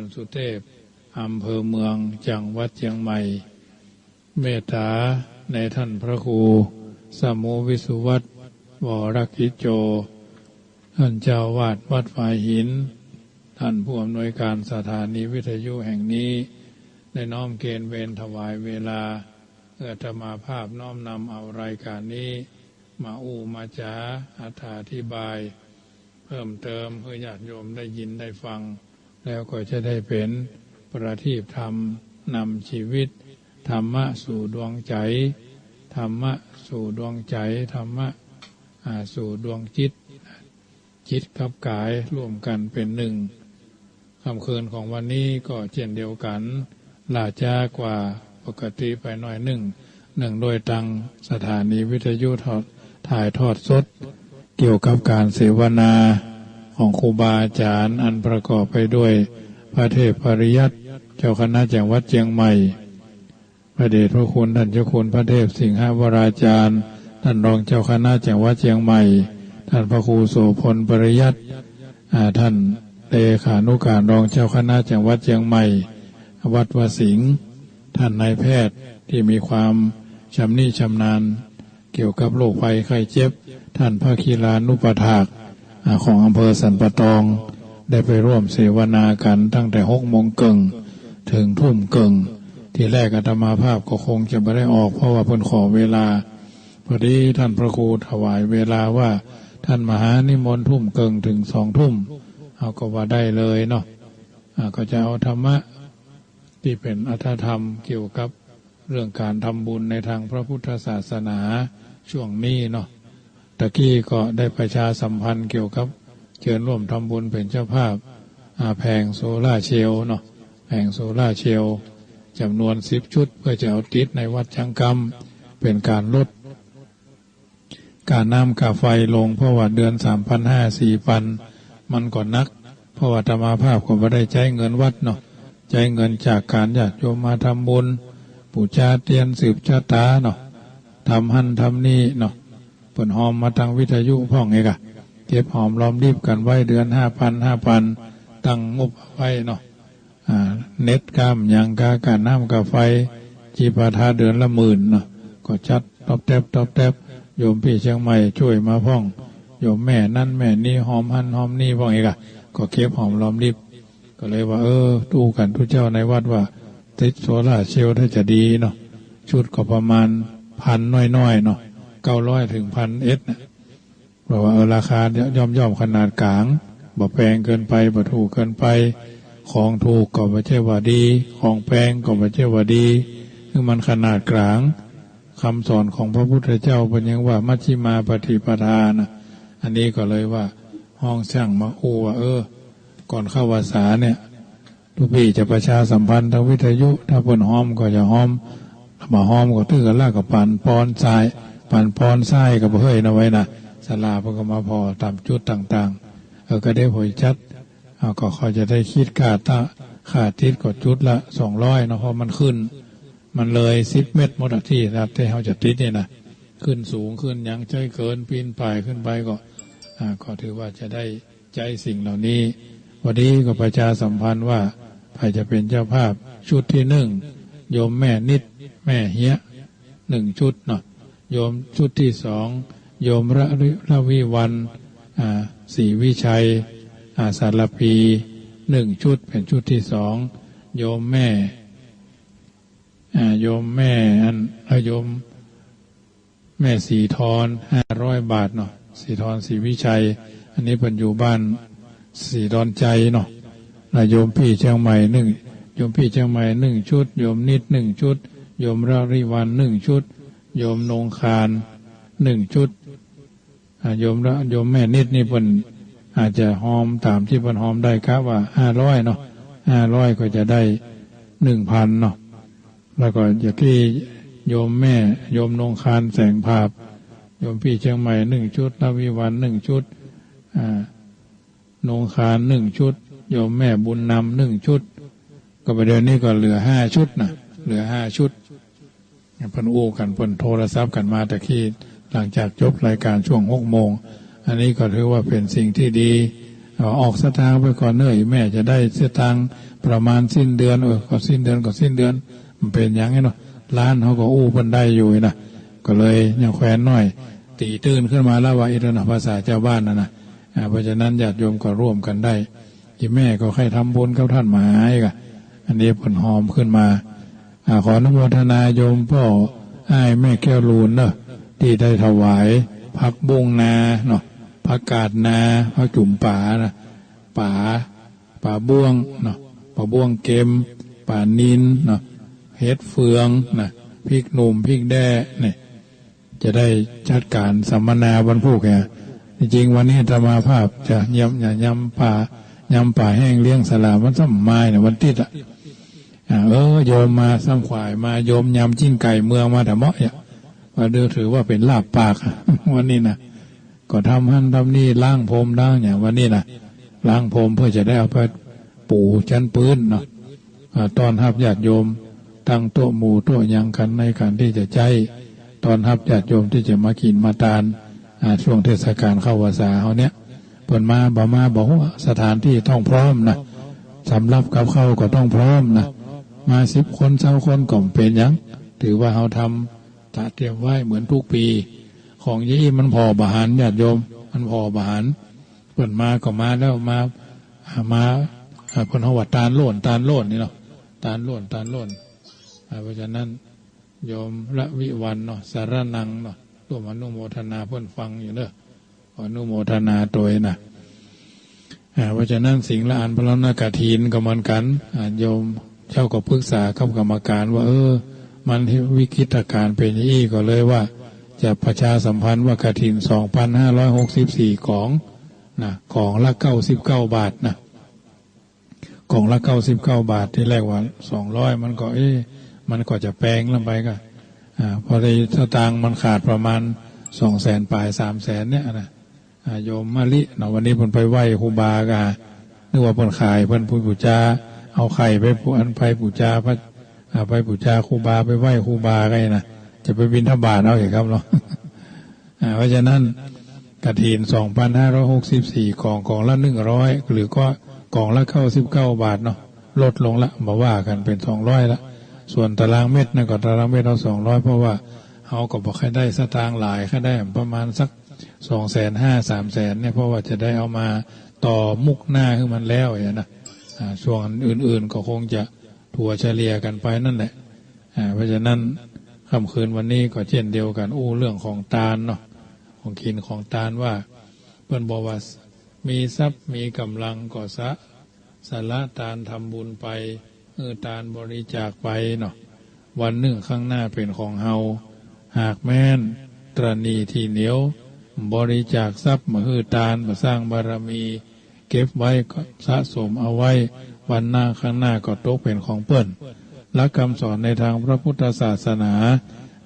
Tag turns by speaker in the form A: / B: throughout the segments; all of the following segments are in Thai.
A: นสุเทพ อำเภอเมืองจังหวัดเชียงใหม่ เมตตาในท่านพระครูสมุวิสุวัตวรกิจโจ ท่านเจ้าวาดวัดฝ่ายหิน ท่านผู้อำนวยการสถานีวิทยุแห่งนี้ ได้น้อมเกณฑ์เวรถวายเวลาเพื่อธรรมาภาพน้อมนำเอารายการนี้ มาอู้มาจาอธิบาย เพิ่มเติมเพื่อญาติโยมได้ยินได้ฟัง แล้วก็จะได้เป็นประทีปธรรมนำชีวิต ธรรมะสู่ดวงใจ ธรรมะสู่ดวงใจ ธรรมะสู่ดวงจิต จิตกับกายร่วมกันเป็นหนึ่งคำคืนของวันนี้ก็เช่นเดียวกันลาจ้ากว่าปกติไปหน่อยหนึ่ง หนึ่งโดยตังสถานีวิทยุทอดถ่ายทอดสด เกี่ยวกับการเสวนา ของครูบาอาจารย์อันประกอบไปด้วยพระเทพปริยัติเจ้าคณะจังหวัดเชียงใหม่ พระเดชพระคุณท่านเจ้าคุณพระเทพสิงหวราจารย์ ท่านรองเจ้าคณะจังหวัดเชียงใหม่ ท่านพระครูโสพลปริยัติท่านเลขานุการรองเจ้าคณะจังหวัดเชียงใหม่ วัดวสิงห์ท่านนายแพทย์ที่มีความชำนิชำนาญ เกี่ยวกับโรคภัยไข้เจ็บ ท่านพระคีลานุปถาก ของอำเภอสันปะตองได้ไปร่วมเสวนากันตั้งแต่หกโมงเกิงถึงทุ่มเกิงที่แรกอาตมาภาพก็คงจะไม่ได้ออกเพราะว่าเพิ่นขอเวลา พอดีท่านพระครูถวายเวลาว่าท่านมหานิมนต์ทุ่มเกิงถึงสองทุ่มเอาก็ว่าได้เลยเนาะก็จะเอาธรรมะที่เป็นอัธธรรมเกี่ยวกับเรื่องการทำบุญในทางพระพุทธศาสนาช่วงนี้เนาะะกี้ก็ได้ประชาสัมพันธ์เกี่ยวกับเชิญร่วมทำบุญเป็นเจ้าภาพาแผงโซล่าเชลล์เนาะแผงโซล่าเชลล์จำนวนสิบชุดเพื่อจะเอาติดในวัดชังกรรมเป็นการลด การน้ำกาไฟลงเพราะว่าเดือนสามพันห้าสี่พันมันก่อนนัก เพราะว่าธรรมาภาพก็ไม่ได้ใช้เงินวัดเนาะใช้เงินจากการญาติโยมมาทำบุญ ปูชาเตียนสืบชะตาเนาะทำหันทำนี่เนาะ เปิดหอมมาทางวิทยุพ่องเอกอะเก็บหอมล้อมรีบกันไว้เดือนห้าพันห้าพันตั้งงบไว้เนาะเน็ตกามยังกาการน้ำกาไฟ จีปาทาเดือนละหมื่นเนาะก็จัดตอบแทบตอบแทบโยมพี่เชียงใหม่ช่วยมาพ่อง โยมแม่นั่นแม่นี่หอมหันหอมนี่พ่องเอกอะก็เก็บหอมล้อมรีบ ก็เลยว่า เออตู้กันทุกเจ้าในวัดว่า ติดโซล่าเชลล์ถ้าจะดีเนาะชุดก็ประมาณพันน้อยๆเนาะ เก้าร้อยถึงพันเอสบอกว่าเออราคาย่อมย่อมขนาดกลางบ่แพงเกินไปบ่ถูกเกินไป ของถูกก็ไม่ใช่ว่าดี ของแพงก็ไม่ใช่ว่าดีคือมันขนาดกลางคำสอนของพระพุทธเจ้าเป็นยังว่า มัชฌิมาปฏิปทานะอันนี้ก็เลยว่า ห้องช่างมาอูว่าเออ ก่อนเข้าวาสาเนี่ยลูกพี่จะประชาสัมพันธ์ทางวิทยุ ถ้าเปิ่นห้อมก็จะห้อมมาห้อมก็ตื้อกันลากกับปันปอนทราย ปันปอนทรายกับเฮ้ยนะไว้นะสลาพก็มาพอตามจุดต่างๆ เออก็ได้ผลชัดเอาก็เขาจะได้คิดกาตาขาดทิศกดจุดละสองร้อยนะเพราะมันขึ้น มันเลยสิบเมตรหมดที่ครับที่เขาจะติดเนี่ยนะขึ้นสูงขึ้นยังใจเกินปีนป่ายขึ้นไปก็อ่าก็ถือว่าจะได้ใจสิ่งเหล่านี้ วันนี้ก็ประชาสัมพันธ์ว่าใครจะเป็นเจ้าภาพชุดที่หนึ่งโยมแม่นิด แม่เฮียหนึ่งชุดเนาะ โยมชุดที่สองโยมระริระวิวันอ่าศรีวิชัยอาสารพีหนึ่งชุดเป็นชุดที่สองโยมแม่โยมแม่อันโยมแม่สีทอนห้าร้อยบาทเนาะสีทอนศรีวิชัย อันนี้เป็นอยู่บ้านสีดอนใจเนาะแล้วโยมพี่เชียงใหม่หนึ่งโยมพี่เชียงใหม่หนึ่งชุด โยมนิดหนึ่งชุด โยมราริวันหนึ่งชุด โยมนงคารหนึ่งชุดโยมละโยมแม่นิดนี่เป็นอาจจะหอมตามที่เป็นหอมได้ครับว่าห้าร้อยเนาะห้าร้อยก็จะได้หนึ่งพันเนาะแล้วก็อย่างที่โยมแม่ โยมนงคารแสงภาพ โยมพี่เชียงใหม่หนึ่งชุดราวิวันหนึ่งชุดนงคารหนึ่งชุด โยมแม่บุญนำหนึ่งชุด ก็ไปเดือนนี้ก็เหลือห้าชุดนะเหลือห้าชุด เพิ่นอู้กันเพิ่นโทรศัพท์กันมาแต่ที่หลังจากจบรายการช่วงหกโมง อันนี้ก็ถือว่าเป็นสิ่งที่ดีออกสตางค์ไปก่อนเนื่อยแม่จะได้สตางค์ประมาณสิ้นเดือนเออก็สิ้นเดือนก็สิ้นเดือนมันเป็นอย่างไงเนาะร้านเขาก็อู้เพิ่นได้อยู่นะก็เลยยังแควนน้อย ตีตื่นขึ้นมาแล้วว่าอิรนะภาษาเจ้าบ้านนะนะเพราะฉะนั้นญาติโยมก็ร่วมกันได้ที่แม่ก็ให้ทำบุญกับท่านหมายกะอันนี้ผลหอมขึ้นมา ขออนุโมทนาโยมพ่อไอ้แม่แก้วลูนเนอะที่ได้ถวายพักบุ้งนาเนาะพักกาดนาพักจุ่มป่านะป่าป่าบ้วงเนาะป่าบ้วงเกมป่านินเนาะเฮ็ดเฟืองนะพริกหนุ่มพริกแด้เนี่ยจะได้จัดการสัมมนาวันพูกแกจริงวันนี้ธรรมาภาพจะยำยำป่ายำป่าแห้งเลี้ยงสลามันสมไม้เนี่ยวันติดอะอ่า เออโยมมาซ้ำขวายมาโยมยำจิ้งไก่เมืองมาแต่เมาะอย่าว่าเดือถือว่าเป็นลาบปากวันนี้นะก็ทำหันทำนี่ล้างพรมล้างอย่างวันนี้นะล้างพรมเพื่อจะได้เอาไปปูชั้นปืนเนาะตอนรับญาติโยมตั้งโต๊ะหมู่โต๊ะยังกันในการที่จะใจตอนรับญาติโยมที่จะมากินมาทานช่วงเทศกาลเข้าพรรษาเขาเนี้ยเปิดมาบอกมาบอกว่าสถานที่ต้องพร้อมนะสำรับกับเข้าก็ต้องพร้อมนะ มาสิบคนเช้าคนก่อมเป็นยังถือว่าเขาทำตาเตรียมไว้เหมือนทุกปี ของยี่มันพอบาหารญาติโยม มันพอบาหารเปิดมาก็มาแล้วมาอ่ามาอ่าเพนเขาว่าตาลโล่นตาลโล่นนี่เนาะตาลโล่นตาลโล่นเพราะฉะนั้นโยมละวิวันเนาะสารนังเนาะร่วมอนุโมทนาเพื่อนฟังอยู่เนอะอนุโมทนาโดยนะเพราะฉะนั้นสิ่งละอันพระนากาทีนก็เหมือนกันอ่าโยม เจ้าก็ปรึกษากับกรรมการว่า เออ มันวิกฤตการเป็นอี้ก็เลยว่า จะประชาสัมพันธ์ว่ากระถินสองพันห้าร้อยหกสิบสี่ของนะของละเก้าสิบเก้าบาทนะของละเก้าสิบเก้าบาทที่แรกว่าสองร้อยมันก็ เอ๊ะมันก็จะแปลงลงไปก็อ่าพอได้สตางค์มันขาดประมาณสองแสนปลายสามแสนเนี่ยนะอ่าโยมมะลิเนาะวันนี้เพิ่นไปไหว้ครูบากานึกว่าเพิ่นขายเพิ่นพูดบูชา เอาไข่ไปผูอันไปปูจาพระไปปูจาครูบาไปไหว้ครูบาไงนะจะไปบินทบาทเอาอย่างครับเนาะเพราะฉะนั้นกระถินสองพันห้าร้อยหกสิบสี่กล่องกล่องละหนึ่งร้อยหรือก็กล่องละเก้าสิบเก้าบาทเนาะลดลงละมาว่ากันเป็นสองร้อยละ ส่วนตารางเม็ดนะก็ตารางเม็ดเราสองร้อยเพราะว่าเขาก็บอกให้ได้สตางค์หลายแค่ได้ประมาณสักสองแสนห้าสามแสนเนี่ยเพราะว่าจะได้เอามาต่อมุกหน้าขึ้นมันแล้วอย่างนะ อ่าช่วงอื่นๆก็คงจะถัวเฉลี่ยกันไปนั่นแหละเพราะฉะนั้นค่ำคืนวันนี้ก็เช่นเดียวกันอู้เรื่องของตาลเนาะของกินของตาลว่าเพื่อนบอกว่ามีทรัพย์มีกำลังก็สะสาระตาลทำบุญไปเออตาลบริจาคไปเนาะวันหนึ่งข้างหน้าเป็นของเฮาหากแม่นตรณีที่เหนียว บริจาคทรัพย์มาฮือตาลมาสร้างบารมี เก็บไว้ก็สะสมเอาไว้วันหน้าข้างหน้าก็ตกเป็นของเปิ้นและคำสอนในทางพระพุทธศาสนา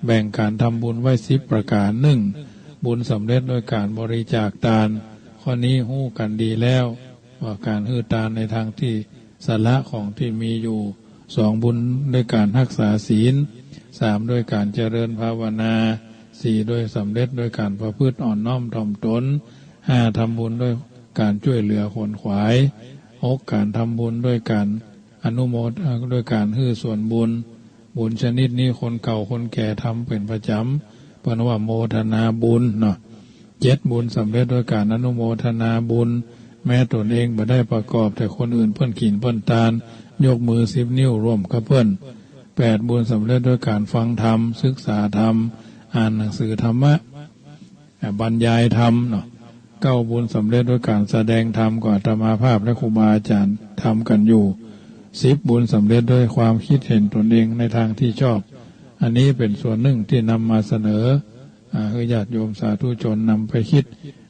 A: แบ่งการทำบุญไว้สิบประการหนึ่งบุญสำเร็จโดยการบริจาคทาน ข้อนี้หู้กันดีแล้ว ว่าการฮือทานในทางที่สาระของที่มีอยู่สองบุญด้วยการรักษาศีลสามด้วยการเจริญภาวนาสี่ด้วยสำเร็จด้วยการประพฤติอ่อนน้อมถ่อมตนห้าทำบุญด้วย การช่วยเหลือคนขวายหกการทำบุญด้วยการอนุโมทด้วยการฮื้อส่วนบุญ บุญชนิดนี้คนเก่าคนแก่ทำเป็นประจำปนว่าโมทนาบุญเนาะเจ็ดบุญสำเร็จด้วยการอนุโมทนาบุญ แม้ตนเองไม่ได้ประกอบ แต่คนอื่นเพื่อนขีนเพื่อนตาล ยกมือสิบนิ้วร่วมกับเพื่อนแปดบุญสำเร็จด้วยการฟังธรรมศึกษาธรรม อ่านหนังสือธรรมะบรรยายธรรมเนาะ เก้าบุญสำเร็จด้วยการแสดงธรรมก่อนธรรมาภาพและครูบาอาจารย์ทำกันอยู่สิบบุญสำเร็จด้วยความคิดเห็นตนเองในทางที่ชอบ อันนี้เป็นส่วนหนึ่งที่นำมาเสนอคือญาติโยมสาธุชนนำไปคิด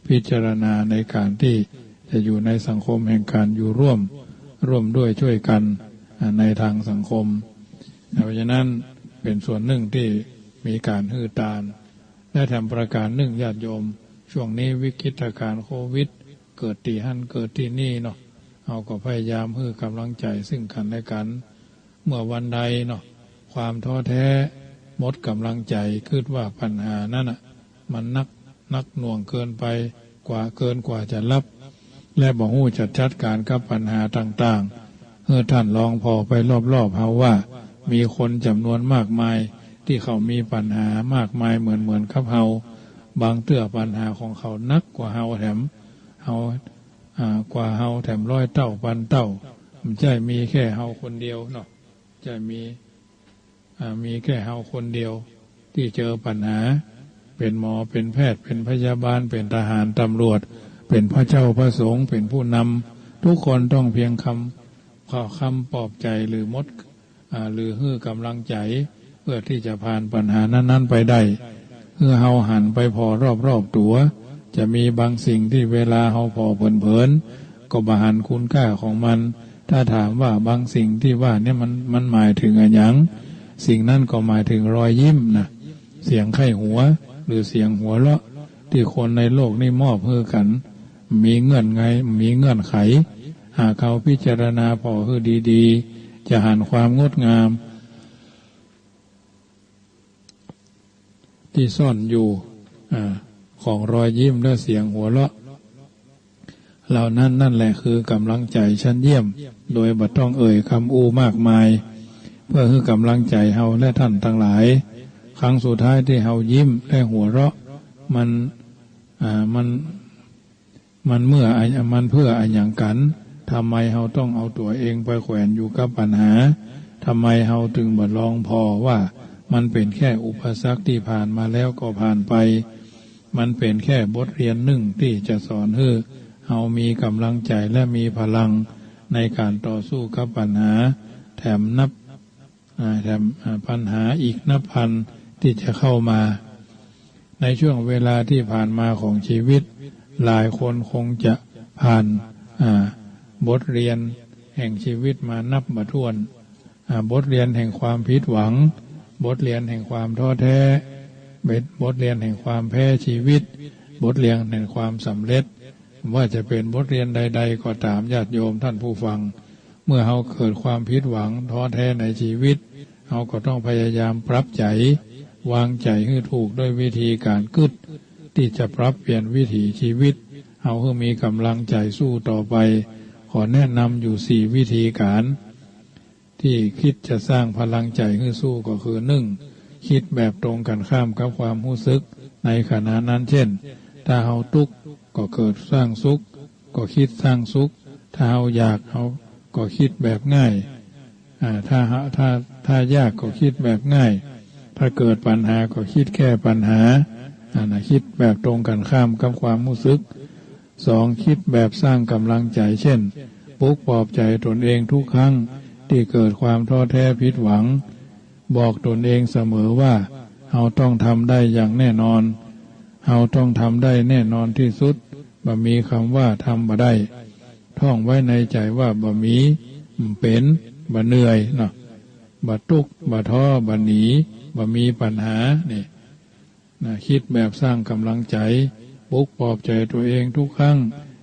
A: พิจารณาในการที่จะอยู่ในสังคมแห่งการอยู่ร่วมร่วมด้วยช่วยกันในทางสังคม เพราะฉะนั้นเป็นส่วนหนึ่งที่มีการฮือตานและทำประการหนึ่งญาติโยม ช่วงนี้วิกฤตการโควิด เกิดที่หันเกิดที่นี่เนาะเอาก็พยายามเพื่อกำลังใจซึ่งกันและกัน เมื่อวันใดเนาะความท้อแท้หมดกำลังใจคิดว่าปัญหานั่นอะมันนักนักหน่วงเกินไปกว่าเกินกว่าจะรับ และบอกหู้จัดชัดการกับปัญหาต่างๆเออท่านลองพอไปรอบๆเฮาว่า มีคนจำนวนมากมายที่เขามีปัญหามากมายเหมือนเหมือนกับเฮา บางเตื้อปัญหาของเขานักกว่าเฮาแถมเฮาอ่ากว่าเฮาแถมร้อยเต้าพันเต้ามันใช่มีแค่เฮาคนเดียวเนาะจะมีอ่ามีแค่เฮาคนเดียว ที่เจอปัญหา เป็นหมอเป็นแพทย์ เป็นพยาบาล เป็นทหารตำรวจ เป็นพระเจ้าพระสงฆ์เป็นผู้นำทุกคนต้องเพียงคำขอคำปลอบใจหรือมดอ่าหรือฮื้อกำลังใจ เพื่อที่จะผ่านปัญหานั้น ๆ ไปได้ เพื่อเฮาหันไปพอรอบๆตัว จะมีบางสิ่งที่เวลาเฮาพอเผินๆก็บหันคุณค่าของมัน ถ้าถามว่าบางสิ่งที่ว่าเนี่ยมันมันหมายถึงอะไรยังสิ่งนั้นก็หมายถึงรอยยิ้มนะเสียงไข้หัว หรือเสียงหัวเราะ ที่คนในโลกนี่มอบเพื่อกัน มีเงื่อนไงมีเงื่อนไข หากเขาพิจารณาพอคือดีๆ จะหันความงดงาม ที่ซ่อนอยู่อของรอยยิ้มและเสียงหัวเราะ เหล่านั้นนั่นแหละคือกำลังใจชั้นเยี่ยม โดยบัต้องเอ่ยคำอูมากมาย เพื่อคือกำลังใจเฮาและท่านทั้งหลาย ครั้งสุดท้ายที่เฮายิ้มและหัวเราะ มันมันมันเมื่ออมันเพื่อออย่างกันทำไมเฮาต้องเอาตัวเองไปแขวนอยู่กับปัญหาทำไมเฮาถึงบัดลองพอว่า มันเป็นแค่อุปสรรคที่ผ่านมาแล้วก็ผ่านไป มันเป็นแค่บทเรียนหนึ่งที่จะสอนให้เฮามีกำลังใจและมีพลังในการต่อสู้กับปัญหา แถมนับแถมปัญหาอีกนับพันที่จะเข้ามา ในช่วงเวลาที่ผ่านมาของชีวิต หลายคนคงจะผ่านบทเรียนแห่งชีวิตมานับมาทวน บทเรียนแห่งความผิดหวัง บทเรียนแห่งความท้อแท้เบ็ดบทเรียนแห่งความแพ้ชีวิต บทเรียนแห่งความสำเร็จ ว่าจะเป็นบทเรียนใด ๆ ก็ตามญาติโยมท่านผู้ฟัง เมื่อเราเกิดความผิดหวังท้อแท้ในชีวิตเราก็ต้องพยายามปรับใจ วางใจให้ถูกด้วยวิธีการกึดที่จะปรับเปลี่ยนวิถีชีวิตเอาเพื่อมีกำลังใจสู้ต่อไป ขอแนะนำอยู่สี่วิธีการ ที่คิดจะสร้างพลังใจให้สู้ก็คือหนึ่งคิดแบบตรงกันข้ามกับความรู้สึกในขณะนั้นเช่น ถ้าเฮาทุกข์ก็เกิดสร้างสุข ก็คิดสร้างสุข ถ้าเฮาอยากเฮาก็คิดแบบง่ายถ้าเฮาถ้าถ้ายากก็คิดแบบง่าย ถ้าเกิดปัญหาก็คิดแก้ปัญหาอ่านคิดแบบตรงกันข้ามกับความรู้สึกสองคิดแบบสร้างกำลังใจเช่นปลุกปลอบใจตนเองทุกครั้ง ที่เกิดความท้อแท้ผิดหวัง บอกตนเองเสมอว่าเราต้องทำได้อย่างแน่นอนเราต้องทำได้แน่นอนที่สุดบ่มีคำว่าทำบ่ได้ ท่องไว้ในใจว่าบ่มีเป็นบ่เหนื่อยเนาะบ่ทุกบ่ท้อบ่หนีบ่มีปัญหานี่นะคิดแบบสร้างกำลังใจปลุกปลอบใจตัวเองทุกครั้ง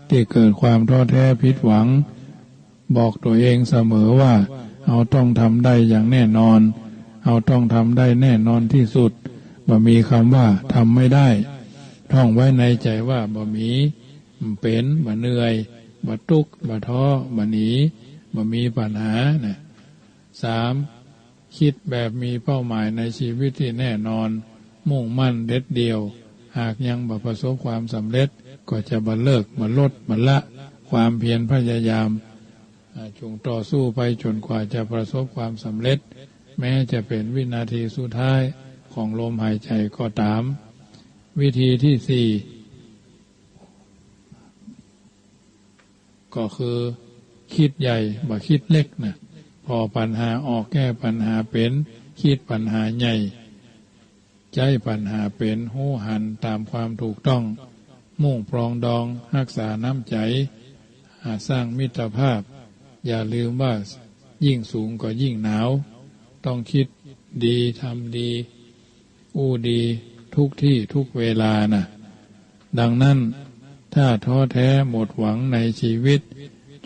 A: ที่เกิดความท้อแท้ผิดหวัง บอกตัวเองเสมอว่าเราต้องทำได้อย่างแน่นอนเราต้องทำได้แน่นอนที่สุดบ่มีคำว่าทำไม่ได้ ท่องไว้ในใจว่าบ่มีเป็นบ่เหนื่อยบ่ทุกข์บ่ท้อบ่หนีบ่มีปัญหานะสามคิดแบบมีเป้าหมายในชีวิตที่แน่นอน มุ่งมั่นเด็ดเดียว หากยังบ่ประสบความสำเร็จก็จะบันเลิกบันลดบันละ ความเพียรพยายาม จงต่อสู้ไปจนกว่าจะประสบความสำเร็จ แม้จะเป็นวินาทีสุดท้ายของลมหายใจก็ตาม วิธีที่สี่ก็คือคิดใหญ่บ่คิดเล็กนะพอปัญหาออกแก้ปัญหาเป็น คิดปัญหาใหญ่ใจปัญหาเป็นหูหันตามความถูกต้อง มุ่งปรองดองรักษาน้ำใจ หาสร้างมิตรภาพ อย่าลืมว่ายิ่งสูงก็ยิ่งหนาว ต้องคิดดีทำดี อู้ดีทุกที่ทุกเวลานะ่ะ ดังนั้นถ้าท้อแท้หมดหวังในชีวิต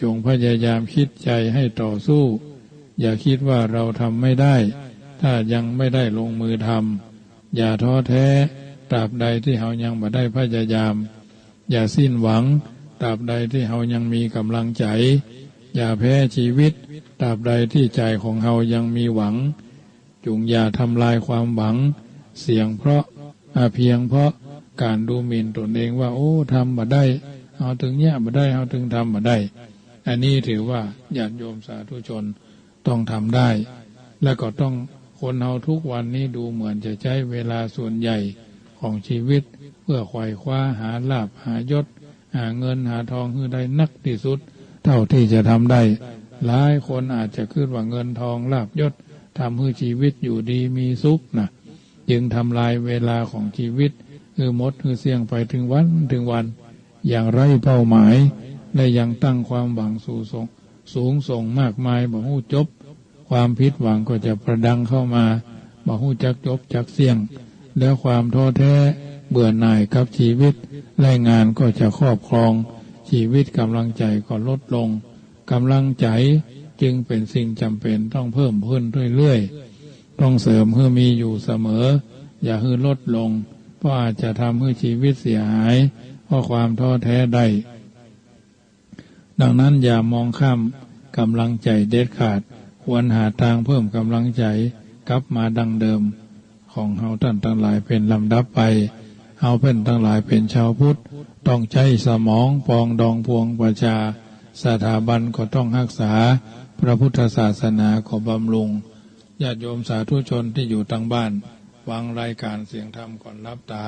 A: จงพยายามคิดใจให้ต่อสู้ อย่าคิดว่าเราทำไม่ได้ ถ้ายังไม่ได้ลงมือทำอย่าท้อแท้ตราบใดที่เรายังไม่ได้พยายาม อย่าสิ้นหวังตราบใดที่เรายังมีกำลังใจ อย่าแพ้ชีวิตตราบใดที่ใจของเรายังมีหวัง จงอย่าทำลายความหวัง เสียงเพราะอาเพียงเพราะการดูหมิ่นตนเองว่า โอ้ทำมาได้ เอาถึงเนี้ยมาได้เอาถึงทำมาได้ อันนี้ถือว่าญาติโยมสาธุชนต้องทำได้ และก็ต้องคนเราทุกวันนี้ดูเหมือนจะใช้เวลาส่วนใหญ่ของชีวิต เพื่อไขว่คว้าหาลาบหายศ หาเงินหาทองคือได้นักที่สุด เท่าที่จะทำได้ หลายคนอาจจะคิดว่าเงินทองลาบยศทำให้ชีวิตอยู่ดีมีสุขนะจึงทำลายเวลาของชีวิตคือมดคือเสี่ยงไปถึงวันถึงวัน อย่างไรเป้าหมาย และยังตั้งความหวังสู่ส่งสูงส่งมากมายบอกหูจบ ความผิดหวังก็จะประดังเข้ามาบอกหูจักจบจักเสี่ยง แล้วความท้อแท้เบื่อหน่ายกับชีวิตและงานก็จะครอบครอง ชีวิตกำลังใจก็ลดลงกำลังใจจึงเป็นสิ่งจำเป็นต้องเพิ่มขึ้นเรื่อยๆ ต้องเสริมเพื่อมีอยู่เสมอ อย่าให้ลดลง เพราะอาจจะทำให้ชีวิตเสียหาย เพราะความท้อแท้ได้ ดังนั้นอย่ามองข้ามกำลังใจเด็ดขาด ควรหาทางเพิ่มกำลังใจกลับมาดังเดิม ของเฮาท่านทั้งหลายเป็นลำดับไปเฮาเป็นทั้งหลายเป็นชาวพุทธ ต้องใช้สมองปองดองพวงประชา สถาบันก็ต้องรักษา พระพุทธศาสนาก็บำรุงญาติโยมสาธุชนที่อยู่ทางบ้านฟังรายการเสียงธรรมก่อนรับตา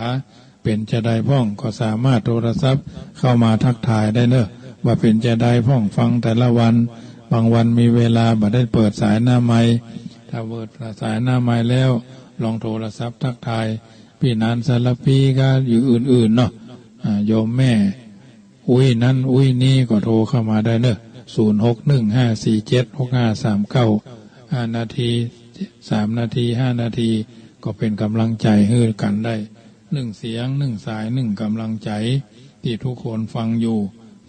A: เป็นจะได้พ่องก็สามารถโทรศัพท์เข้ามาทักทายได้เนอะว่าเป็นจะได้พ่องฟังแต่ละวัน บางวันมีเวลาบัดได้เปิดสายหน้าไม้ถ้าเปิดสายหน้าไม้แล้ว ลองโทรศัพท์ทักทาย พี่นันสารพีก็อยู่อื่นๆเนาะ โยมแม่ อุ้ยนั้น อุ้ยนี่ก็โทรเข้ามาได้เนอะศูนย์หกหนึ่งห้าสี่เจ็ดหกห้าสามเก้าห้านาทีสามนาทีห้านาที ก็เป็นกำลังใจให้กันได้หนึ่งเสียงหนึ่งสายหนึ่งกำลังใจ ที่ทุกคนฟังอยู่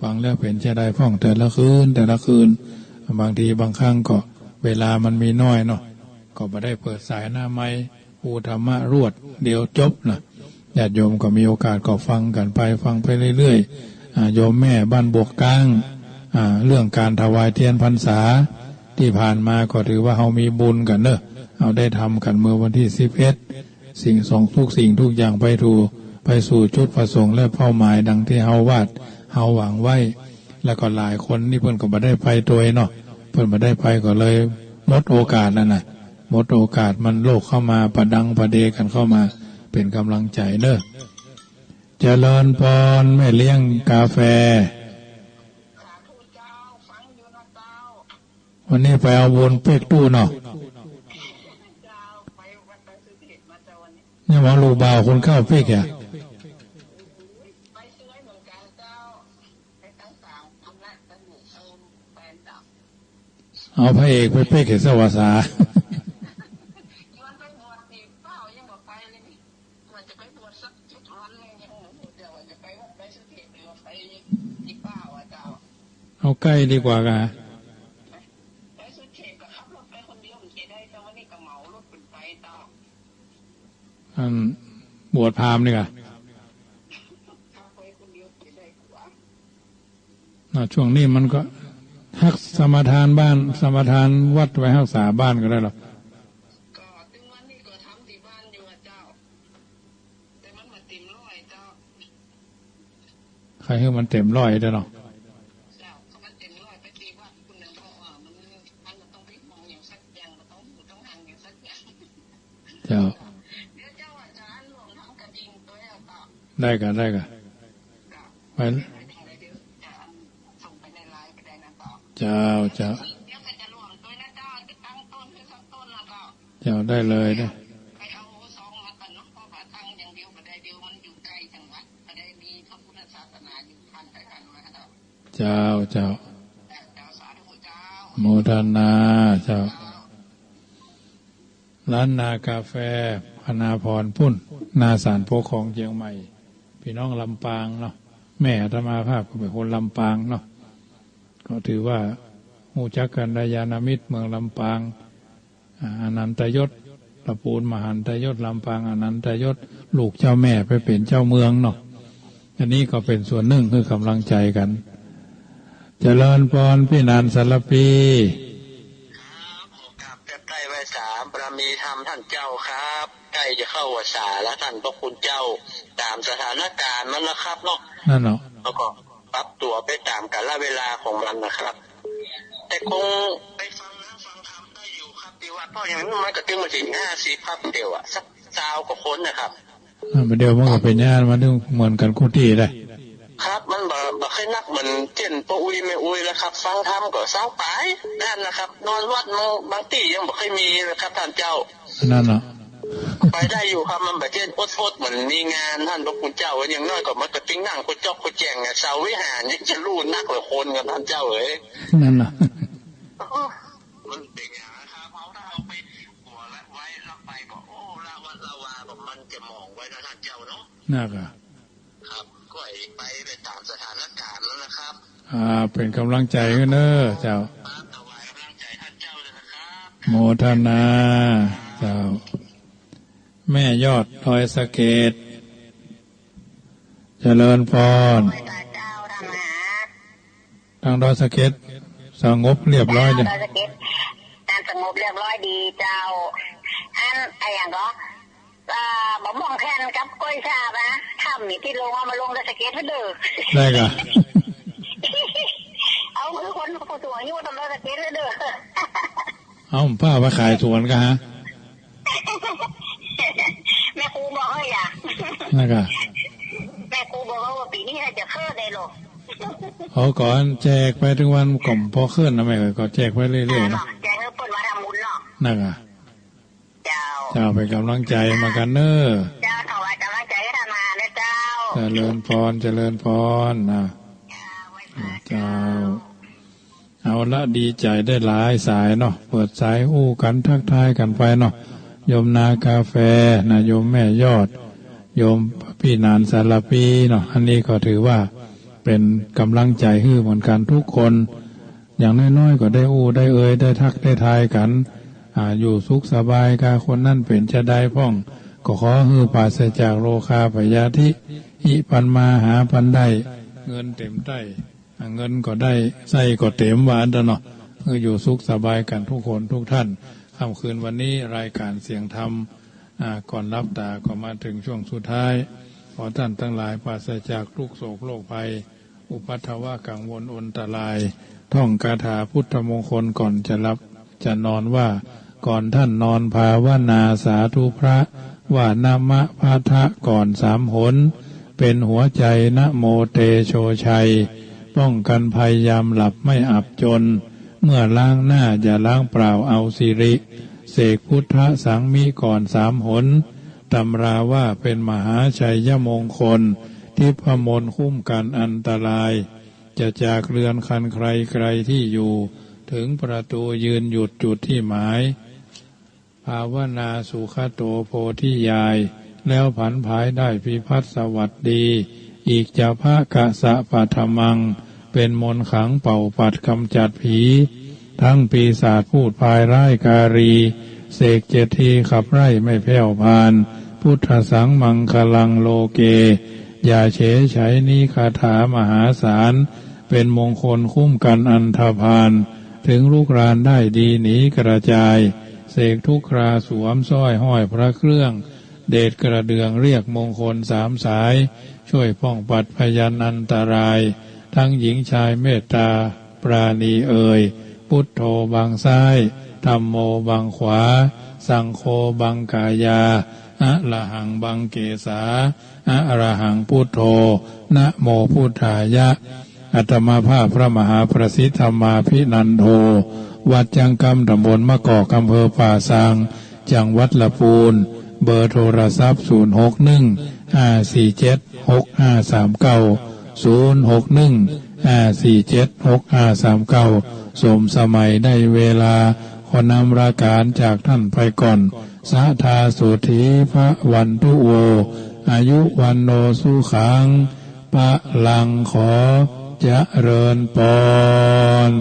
A: ฟังแล้วเป็นจะได้พ่องแต่ละคืนแต่ละคืน บางทีบางครั้งก็เวลามันมีน้อยเนาะก็ไม่ได้เปิดสายหน้าไม้อูธรรมะรวด เดียวจบนะ ญาติโยมก็มีโอกาสก็ฟังกันไปฟังไปเรื่อยๆโยมแม่บ้านบวกกลางเรื่องการถวายเทียนพรรษา ที่ผ่านมาก็ถือว่าเรามีบุญกันเนอะเอาได้ทำกันเมื่อวันที่สิบเอ็ดสิ่งสองทุกสิ่งทุกอย่างไปถูไปสู่จุดประสงค์และเป้าหมายดังที่เฮาวาดเฮาหวังไว้ แล้วก็หลายคนนี่เพิ่นก็มาได้ไปตัวเองเนาะเพิ่นมาได้ไปก็เลยหมดโอกาสแล้วนะหมดโอกาสมันโลกเข้ามาประดังประเดกันเข้ามา เป็นกำลังใจเนอะเจริญพรแม่เลี้ยงกาแฟ วันนี้ไปเอาวนเป็กตู้เนาะ
B: เนี่
A: หมาลูกบ่าวคนเข้าเป็กอะ
B: เอา
A: พระเอกไปเปกเห็นสวัสดิ์
B: ยวนไปบวชนี่เป้ายังบอกไปเลยนี่มันจะไปบวชสักชุดวันหนึงยังหนูเดี๋ยวจะไปวัดไปซื้อเห็ดหรือว่าไปที่เป้าอะเจ้า
A: เอาใกล้ดีกว่ากัน
B: ไปซื้อเห็ดก็ขับรถไปคนเดียวมันจะได้เจ้าวันนี้ก็เหมารถเป็นไปเจ้า
A: อันบวชพราหมณ์นี่ค่ะ
B: ขับไปคนเดียวจะได้กว่า
A: อ่าช่วงนี้มันก็ทักสมทานบ้าน สมทานวัดไว้รักษาบ้านก็ได้หรอก
B: ก็ถึงวันนี้ก็ทำที่บ้านอยู่อะเจ้าแต่มันมาเต็มร้อยเจ้า
A: ใครให้มันเต็มร้อยได้หรอ
B: ล้วก็
A: ได้กันได้กัน
B: ก็
A: ไป
B: ไปทางใดเดี๋ยวจะส่งไปในไลน์ก็ได้นะเจ้า
A: เจ้าเจ้า
B: เดี๋ยวก็จะรวมตัวนะเจ้าจะตั้งต้นให้สักต้นแล้วก็
A: เจ้าได้เลยได้
B: ไปเอาซองมากันเนาะเพราะว่าตั้งอย่างเดียวก็ได้เดียวมันอยู่ใกล้จังหวัดก็ได้มีพระพุทธศาสนาอยู่พันไปกันมาเจ้า
A: เจ้าเจ้า
B: เจ้าสาธุเจ้า
A: โมทนาเจ้า ร้านนากาแฟพนาพรพุ่น นาสารโพของเชียงใหม่ พี่น้องลำปางเนาะแม่ธรรมาภาพก็เป็นคนลำปางเนาะก็ถือว่าหูจักกันดายานามิตรเมืองลำปางอนันตยศตระปูลมหันตยศลำปางอนันตยศลูกเจ้าแม่ไปเป็นเจ้าเมืองเนาะอันนี้ก็เป็นส่วนหนึ่งคือกำลังใจกันเจริญพรพี่นันสารปี
C: ท่านเจ้าครับใกล้จะเข้าวัสาแล้วท่านพระคุณเจ้าตามสถานการณ์มันนะครับเนาะ
A: นั่นเนาะ
C: แล้วก็ปรับตัวไปตามกาลเวลาของมันนะครับ แต่คงไปฟังนะฟังธรรมได้อยู่ครับดีว่าเพราะอย่างนั้นมันก็ถึงมาถึงห้าสิบครับเดียวอะสักสาวกว่าคนนะครับ
A: อ่าเดี๋ยวมันก็เป็นญาติมันถึงเหมือนกันคู่ที่ได้
C: ครับมันบ่บ่ค่อยนักเหมือนเจนปะอุยไม่อุยแล้วครับ ฟังธรรมก็เศร้าไปนั่นนะครับ นอนวัดมันบางที่ยังบ่ค่อยมีนะครับท่านเจ้า
A: นั่นเนาะ
C: ไปได้อยู่ครับมันแบบเช่นอดทดเหมือนมีงานท่านพระคุณเจ้าอย่างน้อยก็มันก็ติ้งนั่งคนจอกคนแจงไงเสาวิหารยังจะรู้นักกว่าคนกันท่านเจ้าเอ้ย
A: นั่นเนาะ
C: มันเป็นอย่างนะครับเพราะถ้าเอาไปหัวละไว้แล้วไปก็โอ้ละวัดละวาแบบมันจะมองไว้นะท่านเจ้าเนาะ
A: น่าก็
C: ครับ ก็ไปไปตามสถานการณ์แล้วนะครับ
A: อ่า เป็นกำลังใจกันเนอะเจ้า
C: ครับถวายกำลังใจท่านเจ้าเลยนะครับ
A: โมทนาเจ้า แม่ยอดดอยสะเกต เจริญพร
B: ไปตาเจ้าทำหา
A: ทางดอยสะเก็ตสงบเรียบร้อยจ้ะ
B: เจ้าสเก็ตการสงบเรียบร้อยดีเจ้าอันไอ้อย่างก็ อ่าบะม่วงแผ่นกับกล้วยชาบนะถ้ำนี่ที่ลงเอามาลงแล้วสเก็ตให้เด้อ
A: ได้กะ
B: เอาคือคนผู้สูงอายุทำแล้วสเก็ตให้เด้อ
A: เอาป้ามาขายสวนกันฮะ
B: แม่ครูบอกให้อะ
A: นั่นกะ
B: แม่ครูบอกว่าปีนี้จะเคิร์ได้หรอก
A: เขาก่อนแจกไปถึงวันกล่อมพอขึ้นนะแม่เอ้ยก็แจกไปเรื่อยๆนะ
B: แจ้งให้เปิดมาทำบุญเนาะ
A: นั่นกะ
B: เจ้า
A: เจ้าเป็นกำลังใจมากันเนอะ
B: เจ้าถวายกำลังใจให้ทำงานนะเจ้า
A: เจริญพรเจริญพรนะเจ้า เอาละดีใจได้หลายสายเนาะเปิดสายอู้กันทักทายกันไปเนาะโยมนากาแฟนะโยมแม่ยอด โยมพี่นานสารปีเนาะอันนี้ก็ถือว่าเป็นกำลังใจให้เหมือนกันทุกคน อย่างน้อยๆก็ได้อู้ได้เอ่ยได้ทักได้ทายกันอ่าอยู่สุขสบายกาคนนั่นเป็นจะได้พ่อง ก็ขอฮือปราศจากโลคาพยาธิอิปันมาหาปันได้ เงินเต็มได้เงินก็ได้ใส่ก็เต็มหวานแล้วเนาะคืออยู่สุขสบายกันทุกคนทุกท่านค่ำคืนวันนี้รายการเสียงธรรมก่อนรับตาก็มาถึงช่วงสุดท้าย ขอท่านทั้งหลายปราศจากทุกโศกโรคภัย อุปัตถวากังวลอนตราย ท่องคาถาพุทธมงคลก่อนจะรับจะนอนว่า ก่อนท่านนอนภาวนาสาธุพระว่านามะพาทะก่อนสามหน เป็นหัวใจนะโมเตโชชัย ป้องกันภัยยามหลับไม่อับจน เมื่อล้างหน้าอย่าล้างเปล่าเอาสิริ เสกพุทธสังมิก่อนสามหนตำราว่าเป็นมหาชัยยมงคล ทิพมนคุ้มกันอันตราย จะจากเรือนคันใครไกลที่อยู่ ถึงประตูยืนหยุดจุดที่หมาย ภาวนาสุขโตโพธิยาย แล้วผันภายได้พิพัฒสวัสดี อีกจะพระกะสะปัทมัง เป็นมนขังเป่าปัดกำจัดผี ทั้งปีศาจพูดพายร้ายการี เสกเจดทีขับไล่ไม่แผ่วพาน พุทธสังมังคลังโลเก อย่าเฉยใช้นี้คาถามหาศาล เป็นมงคลคุ้มกันอันธพาล ถึงลูกรานได้ดีหนีกระจาย เสกทุกคราสวมสร้อยห้อยพระเครื่อง เดชกระเดืองเรียกมงคลสามสาย ช่วยป้องปัดพยันอันตราย ทั้งหญิงชายเมตตา ปราณีเอ่ย พุทโธบางซ้ายธรรมโมบางขวา สังโฆบางกายาอะระหังบางเกษาอะระหังพุทโธ นะโมพุทธายะ อัตมาภาพพระมหาประสิทธรรมาพินันโท วัดจังกำตำบลมะกอกอำเภอป่าซาง จังหวัดละปูน เบอร์โทรศัพท์ 0 6 1 5 4 7 6 5 3 9 0 6 1 5 4 7 6 5 3 9 สมสมัยได้เวลาขอนำราการจากท่านไปก่อน สาธาสุธีพระวันทุโว อายุวันโนสุขังปะลังขอจะเริญปอน